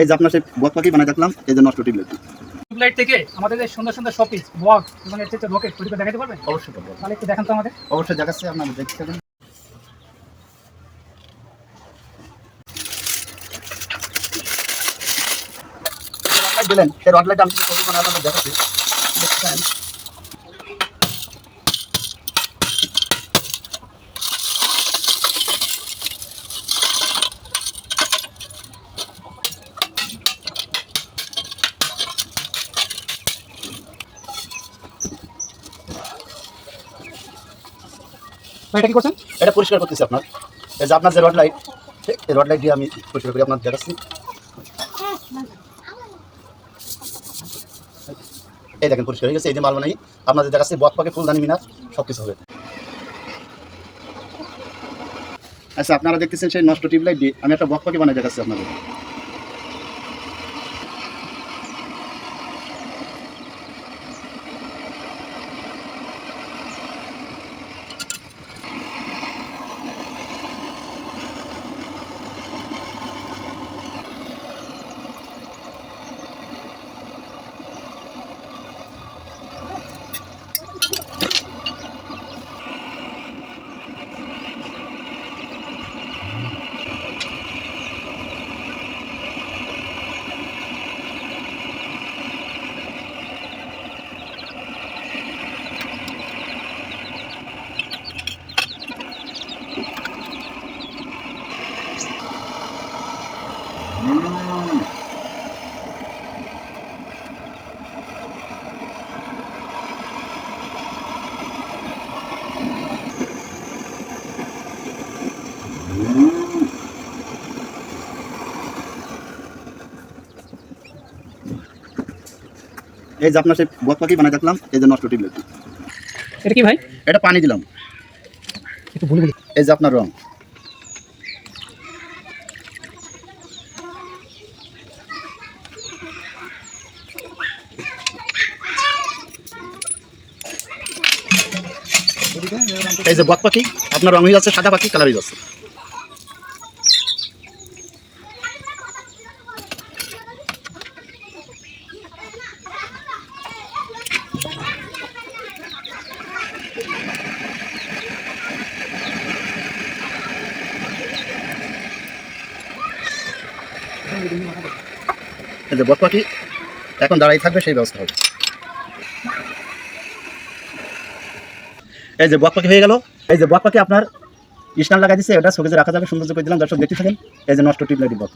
এই যে আপনার সেই বক পাখি বানাই দেখলাম এই যে নষ্ট টিউবলাইট টিউবলাইট থেকে আমাদের যে সুন্দর সুন্দর শপিস বক এবং এর থেকে রকেট ওইটা দেখাতে পারবেন? অবশ্যই পারব তাহলে একটু দেখান তো আমাদের। অবশ্যই দেখাচ্ছি আপনারা দেখতে পাবেন। দিলেন সেই রড লাইট আমি দেখাচ্ছি। এটা কি করছেন? এটা পরিষ্কার করতেছি আপনার। এই যে আপনার যে রড লাইট রড লাইট দিয়ে আমি পরিষ্কার করে আপনার দেখাচ্ছি। এই দেখেন, পরিষ্কার হয়ে গেছে, এই যে মাল বানাই আপনাদের দেখাচ্ছি, বক পাকে ফুলদানি, মিনার সব কিছু হবে। আচ্ছা আপনারা দেখতেছেন সেই নষ্ট টিউবলাইট দিয়ে আমি একটা বক পাখি বানাই দেখাচ্ছি আপনাদের। এই যে আপনার সেই বক পাখি বানাই দেখলাম এই যে নষ্ট টিউবলাইট এটা কি ভাই? এটা পানি দিলাম। একটু এই যে আপনার রং। এই যে বক পাখি আপনার রং হয়ে যাচ্ছে সাদা পাখি কালার হয়ে যে বক পাখি এখন দাঁড়াই থাকবে, সেই ব্যবস্থা হবে। এই যে বক পাখি হয়ে গেল। এই যে বক পাখি আপনার স্টান লাগাই দিচ্ছে এটা শোকেজে রাখা যাবে সৌন্দর্য করে দিলাম, দর্শক দেখতে থাকেন। এই যে নষ্ট টিপ বক